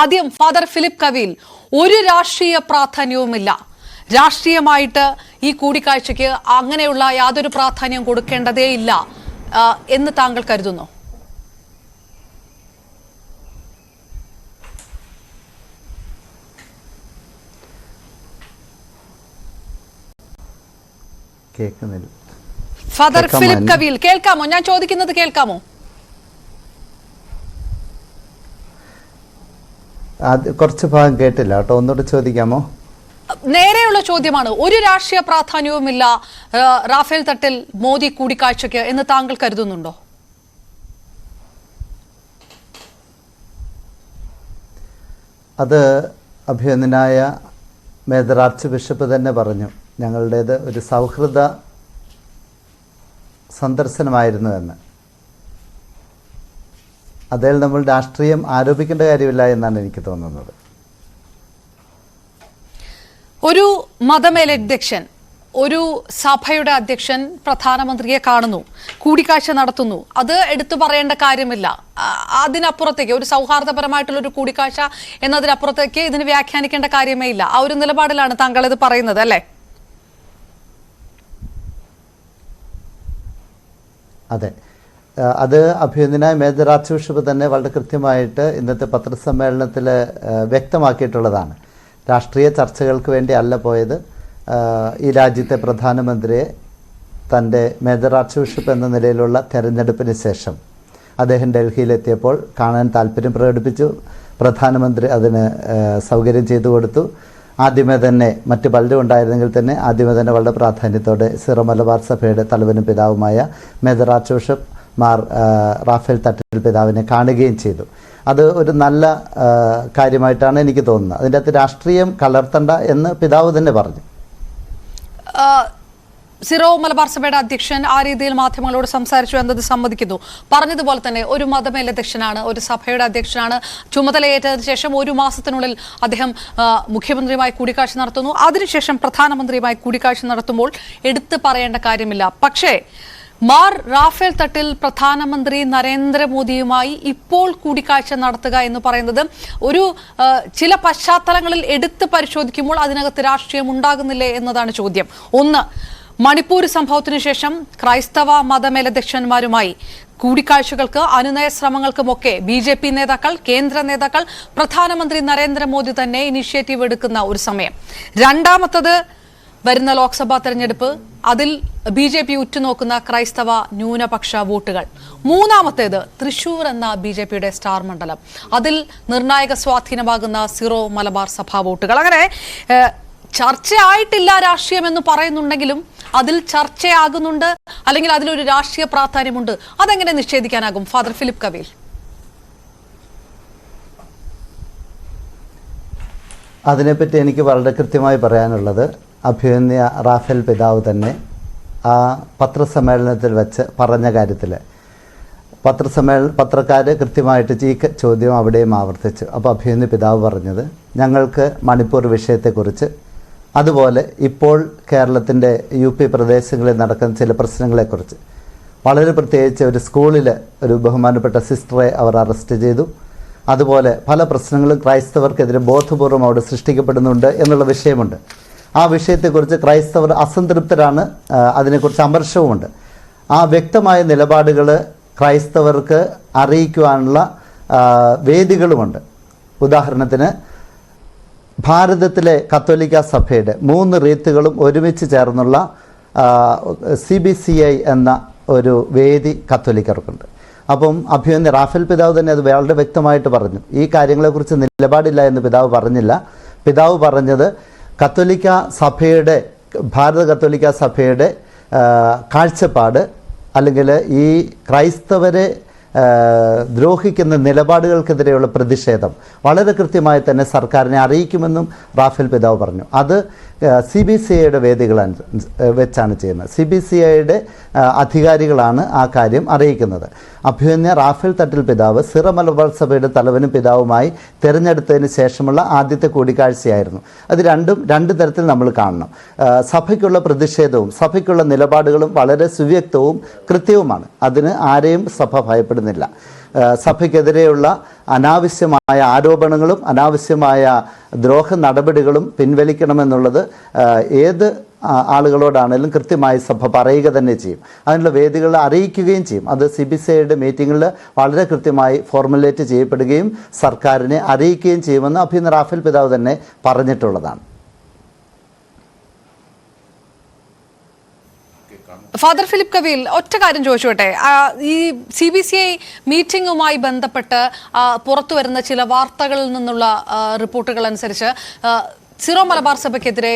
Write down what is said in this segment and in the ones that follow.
ആദ്യം father Philip കവിയിൽ ഒരു രാഷ്ട്രീയ പ്രാധാന്യവുമില്ല. രാഷ്ട്രീയമായിട്ട് ഈ കൂടിക്കാഴ്ചയ്ക്ക് അങ്ങനെയുള്ള യാതൊരു പ്രാധാന്യം കൊടുക്കേണ്ടതേ ഇല്ല എന്ന് താങ്കൾ കരുതുന്നു? കേൾക്കുന്നില്ല. ഫാദർ ഫിലിപ്പ് കവിയിൽ കവിൽ കേൾക്കാമോ? ഞാൻ ചോദിക്കുന്നത് കേൾക്കാമോ? കുറച്ച് ഭാഗം കേട്ടില്ല കേട്ടോ. ഒന്നുകൂടെ ചോദിക്കാമോ? നേരെയുള്ള ചോദ്യമാണ്. ഒരു രാഷ്ട്രീയ പ്രാധാന്യവുമില്ല റാഫേൽ തട്ടിൽ മോദി കൂടിക്കാഴ്ചയ്ക്ക് എന്ന് താങ്കൾ കരുതുന്നുണ്ടോ? അത് അഭിനന്ദനായ മേജർ ആർച്ച് ബിഷപ്പ് തന്നെ പറഞ്ഞു. ഞങ്ങളുടേത് ഒരു സൗഹൃദ സന്ദർശനമായിരുന്നു എന്ന്. അതിൽ നമ്മൾ രാഷ്ട്രീയം ആരോപിക്കേണ്ട കാര്യമില്ല എന്നാണ് എനിക്ക് തോന്നുന്നത്. ഒരു മതമേലധ്യക്ഷൻ ഒരു സഭയുടെ അധ്യക്ഷൻ പ്രധാനമന്ത്രിയെ കാണുന്നു കൂടിക്കാഴ്ച നടത്തുന്നു. അത് എടുത്തു പറയേണ്ട കാര്യമില്ല. അതിനപ്പുറത്തേക്ക് ഒരു സൗഹാർദ്ദപരമായിട്ടുള്ള ഒരു കൂടിക്കാഴ്ച എന്നതിനപ്പുറത്തേക്ക് ഇതിന് വ്യാഖ്യാനിക്കേണ്ട കാര്യമേ ഇല്ല. ആ ഒരു നിലപാടിലാണ് താങ്കൾ ഇത് പറയുന്നത് അല്ലേ? അതെ. അത് അഭിനന്ദനായ മേജർ ആർച്ച് ബിഷപ്പ് തന്നെ വളരെ കൃത്യമായിട്ട് ഇന്നത്തെ പത്രസമ്മേളനത്തിൽ വ്യക്തമാക്കിയിട്ടുള്ളതാണ്. രാഷ്ട്രീയ ചർച്ചകൾക്ക് വേണ്ടി അല്ല പോയത്. ഈ രാജ്യത്തെ പ്രധാനമന്ത്രിയെ തന്റെ മേജർ ആർച്ച് ബിഷപ്പ് എന്ന നിലയിലുള്ള തെരഞ്ഞെടുപ്പിന് ശേഷം അദ്ദേഹം ഡൽഹിയിലെത്തിയപ്പോൾ കാണാൻ താല്പര്യം പ്രകടിപ്പിച്ചു. പ്രധാനമന്ത്രി അതിന് സൗകര്യം ചെയ്തു കൊടുത്തു. ആദ്യമേ തന്നെ മറ്റ് പലരും ഉണ്ടായിരുന്നെങ്കിൽ തന്നെ ആദ്യമേ തന്നെ വളരെ പ്രാധാന്യത്തോടെ സിറോ മലബാർ സഭയുടെ തലവനും പിതാവുമായ major archbishop Mar Raphael Thattil പിതാവിനെ കാണുകയും ചെയ്തു. അത് ഒരു നല്ല കാര്യമായിട്ടാണ് എനിക്ക് തോന്നുന്നത്. അതിന്റെ അകത്ത് രാഷ്ട്രീയം കലർത്തണ്ട എന്ന് പിതാവ് തന്നെ പറഞ്ഞു. സിറോ മലബാർ സഭയുടെ അധ്യക്ഷൻ ആ രീതിയിൽ മാധ്യമങ്ങളോട് സംസാരിച്ചു എന്നത് സമ്മതിക്കുന്നു. പറഞ്ഞതുപോലെ തന്നെ ഒരു മതമേലധ്യക്ഷനാണ് ഒരു സഭയുടെ അധ്യക്ഷനാണ്. ചുമതലയേറ്റതിനു ശേഷം ഒരു മാസത്തിനുള്ളിൽ അദ്ദേഹം മുഖ്യമന്ത്രിയുമായി കൂടിക്കാഴ്ച നടത്തുന്നു. അതിനുശേഷം പ്രധാനമന്ത്രിയുമായി കൂടിക്കാഴ്ച നടത്തുമ്പോൾ എടുത്തു പറയേണ്ട കാര്യമില്ല. പക്ഷേ മാർ റാഫേൽ തട്ടിൽ പ്രധാനമന്ത്രി നരേന്ദ്രമോദിയുമായി ഇപ്പോൾ കൂടിക്കാഴ്ച നടത്തുക എന്ന് പറയുന്നത് ഒരു ചില പശ്ചാത്തലങ്ങളിൽ എടുത്ത് പരിശോധിക്കുമ്പോൾ അതിനകത്ത് രാഷ്ട്രീയം ഉണ്ടാകുന്നില്ലേ എന്നതാണ് ചോദ്യം. ഒന്ന് മണിപ്പൂർ സംഭവത്തിനു ശേഷം ക്രൈസ്തവ മതമേലധ്യക്ഷന്മാരുമായി കൂടിക്കാഴ്ചകൾക്ക് അനുനയ ശ്രമങ്ങൾക്കുമൊക്കെ ബി ജെ പി നേതാക്കൾ കേന്ദ്ര നേതാക്കൾ പ്രധാനമന്ത്രി നരേന്ദ്രമോദി തന്നെ ഇനിഷ്യേറ്റീവ് എടുക്കുന്ന ഒരു സമയം. രണ്ടാമത്തത് വരുന്ന ലോക്സഭാ തെരഞ്ഞെടുപ്പ് അതിൽ ബി ജെ പി ഉറ്റുനോക്കുന്ന ക്രൈസ്തവ ന്യൂനപക്ഷ വോട്ടുകൾ. മൂന്നാമത്തേത് തൃശൂർ എന്ന ബി ജെ പിയുടെ സ്റ്റാർ മണ്ഡലം. അതിൽ നിർണായക സ്വാധീനമാകുന്ന സിറോ മലബാർ സഭാ വോട്ടുകൾ. അങ്ങനെ ചർച്ചയായിട്ടില്ല രാഷ്ട്രീയം എന്ന് പറയുന്നുണ്ടെങ്കിലും അതിൽ ചർച്ചയാകുന്നുണ്ട് അല്ലെങ്കിൽ അതിലൊരു രാഷ്ട്രീയ പ്രാധാന്യമുണ്ട്. അതെങ്ങനെ നിഷേധിക്കാനാകും? Father Philip Kaveel. അതിനെപ്പറ്റി എനിക്ക് വളരെ കൃത്യമായി പറയാനുള്ളത് അഭ്യുന്യ റാഫേൽ പിതാവ് തന്നെ ആ പത്രസമ്മേളനത്തിൽ വെച്ച് പറഞ്ഞ കാര്യത്തിൽ പത്രസമ്മേളന പത്രക്കാർ കൃത്യമായിട്ട് ഈ ചോദ്യം അവിടെയും ആവർത്തിച്ചു. അപ്പോൾ അഭ്യുന്യ പിതാവ് പറഞ്ഞത് ഞങ്ങൾക്ക് മണിപ്പൂർ വിഷയത്തെക്കുറിച്ച് അതുപോലെ ഇപ്പോൾ കേരളത്തിന്റെ യു പി പ്രദേശങ്ങളിൽ നടക്കുന്ന ചില പ്രശ്നങ്ങളെക്കുറിച്ച് വളരെ പ്രത്യേകിച്ച് ഒരു സ്കൂളിൽ ഒരു ബഹുമാനപ്പെട്ട സിസ്റ്ററെ അവർ അറസ്റ്റ് ചെയ്തു. അതുപോലെ പല പ്രശ്നങ്ങളും ക്രൈസ്തവർക്കെതിരെ ബോധപൂർവം അവിടെ സൃഷ്ടിക്കപ്പെടുന്നുണ്ട് എന്നുള്ള വിഷയമുണ്ട്. ആ വിഷയത്തെക്കുറിച്ച് ക്രൈസ്തവർ അസംതൃപ്തരാണ് അതിനെക്കുറിച്ച് അമർഷവുമുണ്ട്. ആ വ്യക്തമായ നിലപാടുകൾ ക്രൈസ്തവർക്ക് അറിയിക്കുവാനുള്ള വേദികളുമുണ്ട്. ഉദാഹരണത്തിന് ഭാരതത്തിലെ കത്തോലിക്ക സഭയുടെ മൂന്ന് റീത്തുകളും ഒരുമിച്ച് ചേർന്നുള്ള സി ബി സി ഐ എന്ന ഒരു വേദി കത്തോലിക്കർക്കുണ്ട്. അപ്പം അഭിമന്യ റാഫേൽ പിതാവ് തന്നെ അത് വളരെ വ്യക്തമായിട്ട് പറഞ്ഞു. ഈ കാര്യങ്ങളെക്കുറിച്ച് നിലപാടില്ല എന്ന് പിതാവ് പറഞ്ഞില്ല. പിതാവ് പറഞ്ഞത് കത്തോലിക്ക സഭയുടെ ഭാരത കത്തോലിക്ക സഭയുടെ കാഴ്ചപ്പാട് അല്ലെങ്കിൽ ഈ ക്രൈസ്തവരെ ദ്രോഹിക്കുന്ന നിലപാടുകൾക്കെതിരെയുള്ള പ്രതിഷേധം വളരെ കൃത്യമായി തന്നെ സർക്കാരിനെ അറിയിക്കുമെന്നും റാഫേൽ പിതാവ് പറഞ്ഞു. അത് സി ബി സി ഐയുടെ വേദികളാണ് വെച്ചാണ് ചെയ്യുന്നത്. സി ബി സി ഐയുടെ അധികാരികളാണ് ആ കാര്യം അറിയിക്കുന്നത്. അഭ്യുന്യ റാഫേൽ തട്ടിൽ പിതാവ് സിറ മലബാർ സഭയുടെ തലവനും പിതാവുമായി തിരഞ്ഞെടുത്തതിന് ശേഷമുള്ള ആദ്യത്തെ കൂടിക്കാഴ്ചയായിരുന്നു. അത് രണ്ടും രണ്ട് തരത്തിൽ നമ്മൾ കാണണം. സഭയ്ക്കുള്ള പ്രതിഷേധവും സഭയ്ക്കുള്ള നിലപാടുകളും വളരെ സുവ്യക്തവും കൃത്യവുമാണ്. അതിന് ആരെയും സഭ ഭയപ്പെടുന്നില്ല. സഭയ്ക്കെതിരെയുള്ള അനാവശ്യമായ ആരോപണങ്ങളും അനാവശ്യമായ ദ്രോഹ നടപടികളും പിൻവലിക്കണമെന്നുള്ളത് ഏത് ആളുകളോടാണെങ്കിലും കൃത്യമായി സഭ പറയുക തന്നെ ചെയ്യും. അതിനുള്ള വേദികൾ അറിയിക്കുകയും ചെയ്യും. അത് സി ബി സി ഐയുടെ മീറ്റിങ്ങിൽ വളരെ കൃത്യമായി ഫോർമുലേറ്റ് ചെയ്യപ്പെടുകയും സർക്കാരിനെ അറിയിക്കുകയും ചെയ്യുമെന്ന് അഭിനന്ദ റാഫേൽ പിതാവ് തന്നെ പറഞ്ഞിട്ടുള്ളതാണ്. ഫാദർ ഫിലിപ്പ് കവിയിൽ ഒറ്റ കാര്യം ചോദിച്ചോട്ടെ. ഈ സി ബി സി ഐ മീറ്റിംഗുമായി ബന്ധപ്പെട്ട് പുറത്തു വരുന്ന ചില വാർത്തകളിൽ നിന്നുള്ള റിപ്പോർട്ടുകൾ അനുസരിച്ച് സിറോ മലബാർ സഭയ്ക്കെതിരെ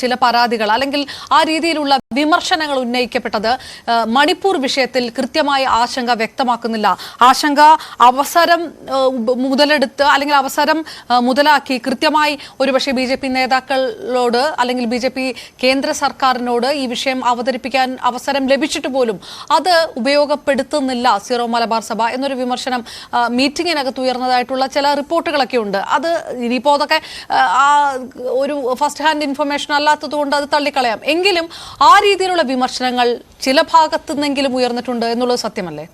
ചില പരാതികൾ അല്ലെങ്കിൽ ആ രീതിയിലുള്ള വിമർശനങ്ങൾ ഉന്നയിക്കപ്പെട്ടത് മണിപ്പൂർ വിഷയത്തിൽ കൃത്യമായ ആശങ്ക വ്യക്തമാക്കുന്നില്ല. ആശങ്ക അവസരം മുതലെടുത്ത് അല്ലെങ്കിൽ അവസരം മുതലാക്കി കൃത്യമായി ഒരുപക്ഷെ ബി ജെ പി നേതാക്കളോട് അല്ലെങ്കിൽ ബി ജെ പി കേന്ദ്ര സർക്കാരിനോട് ഈ വിഷയം അവതരിപ്പിക്കാൻ അവസരം ലഭിച്ചിട്ട് പോലും അത് ഉപയോഗപ്പെടുത്തുന്നില്ല സിറോ മലബാർ സഭ എന്നൊരു വിമർശനം മീറ്റിങ്ങിനകത്ത് ഉയർന്നതായിട്ടുള്ള ചില റിപ്പോർട്ടുകളൊക്കെ ഉണ്ട്. അത് ഇനിയിപ്പോൾ അതൊക്കെ ആ ഒരു ഫസ്റ്റ് ഹാൻഡ് ഇൻഫർമേഷൻ അല്ലാത്തത് കൊണ്ട് അത് തള്ളിക്കളയാം. എങ്കിലും ആ രീതിയിലുള്ള വിമർശനങ്ങൾ ചില ഭാഗത്തു നിന്നെങ്കിലും ഉയർന്നിട്ടുണ്ട് എന്നുള്ളത് സത്യമല്ലേ?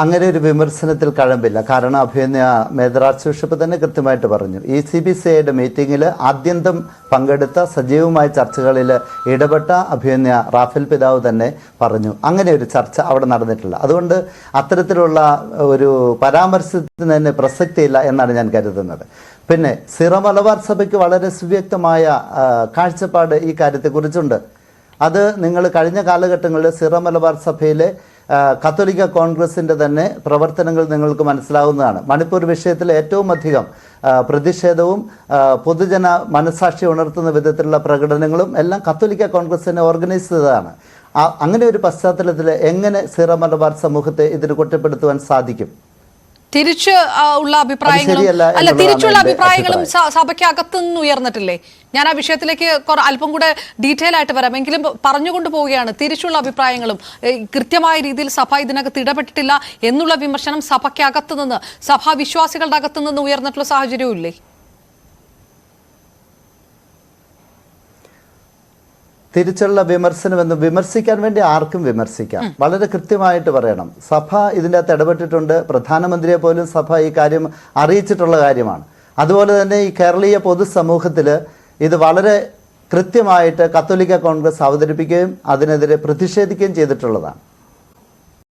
അങ്ങനെ ഒരു വിമർശനത്തിൽ കഴമ്പില്ല. കാരണം അഭിനയ മേദ്രാസ് ബിഷപ്പ് തന്നെ കൃത്യമായിട്ട് പറഞ്ഞു. ഇ സി ബി സി ഐയുടെ മീറ്റിങ്ങിൽ ആദ്യന്തം പങ്കെടുത്ത സജീവമായ ചർച്ചകളിൽ ഇടപെട്ട അഭിനയ റാഫേൽ പിതാവ് തന്നെ പറഞ്ഞു. അങ്ങനെ ഒരു ചർച്ച അവിടെ നടന്നിട്ടില്ല. അതുകൊണ്ട് അത്തരത്തിലുള്ള ഒരു പരാമർശത്തിന് തന്നെ പ്രസക്തിയില്ല എന്നാണ് ഞാൻ കരുതുന്നത്. പിന്നെ സിറ മലബാർ സഭയ്ക്ക് വളരെ സുവ്യക്തമായ കാഴ്ചപ്പാട് ഈ കാര്യത്തെക്കുറിച്ചുണ്ട്. അത് നിങ്ങൾ കഴിഞ്ഞ കാലഘട്ടങ്ങളിൽ സിറ മലബാർ സഭയിലെ കത്തോലിക്ക കോൺഗ്രസിന്റെ തന്നെ പ്രവർത്തനങ്ങൾ നിങ്ങൾക്ക് മനസ്സിലാവുന്നതാണ്. മണിപ്പൂർ വിഷയത്തിൽ ഏറ്റവും അധികം പ്രതിഷേധവും പൊതുജന മനസാക്ഷി ഉണർത്തുന്ന വിധത്തിലുള്ള പ്രകടനങ്ങളും എല്ലാം കത്തോലിക്ക കോൺഗ്രസ് തന്നെ ഓർഗനൈസ് ചെയ്തതാണ്. അങ്ങനെ ഒരു പശ്ചാത്തലത്തിൽ എങ്ങനെ സിറ മലബാർ സമൂഹത്തെ ഇതിന് കുറ്റപ്പെടുത്തുവാൻ സാധിക്കും? തിരിച്ച് ഉള്ള അഭിപ്രായങ്ങളും അല്ല തിരിച്ചുള്ള അഭിപ്രായങ്ങളും സഭയ്ക്ക് അകത്തു നിന്ന് ഉയർന്നിട്ടില്ലേ? ഞാൻ ആ വിഷയത്തിലേക്ക് അല്പം കൂടെ ഡീറ്റെയിൽ ആയിട്ട് വരാം. എങ്കിലും പറഞ്ഞുകൊണ്ട് പോവുകയാണ് തിരിച്ചുള്ള അഭിപ്രായങ്ങളും. കൃത്യമായ രീതിയിൽ സഭ ഇതിനകത്ത് ഇടപെട്ടിട്ടില്ല എന്നുള്ള വിമർശനം സഭയ്ക്കകത്ത് നിന്ന് സഭാ വിശ്വാസികളുടെ അകത്തു നിന്ന് ഉയർന്നിട്ടുള്ള സാഹചര്യവും ഇല്ലേ? തിരിച്ചുള്ള വിമർശനം എന്ന് വിമർശിക്കാൻ വേണ്ടി ആർക്കും വിമർശിക്കാം. വളരെ കൃത്യമായിട്ട് പറയണം. സഭ ഇതിന്റെ അകത്ത് ഇടപെട്ടിട്ടുണ്ട്. പ്രധാനമന്ത്രിയെ പോലും സഭ ഈ കാര്യം അറിയിച്ചിട്ടുള്ള കാര്യമാണ്. അതുപോലെ തന്നെ ഈ കേരളീയ പൊതുസമൂഹത്തിൽ ഇത് വളരെ കൃത്യമായിട്ട് കത്തോലിക്ക കോൺഗ്രസ് അവതരിപ്പിക്കുകയും അതിനെതിരെ പ്രതിഷേധിക്കുകയും ചെയ്തിട്ടുള്ളതാണ്.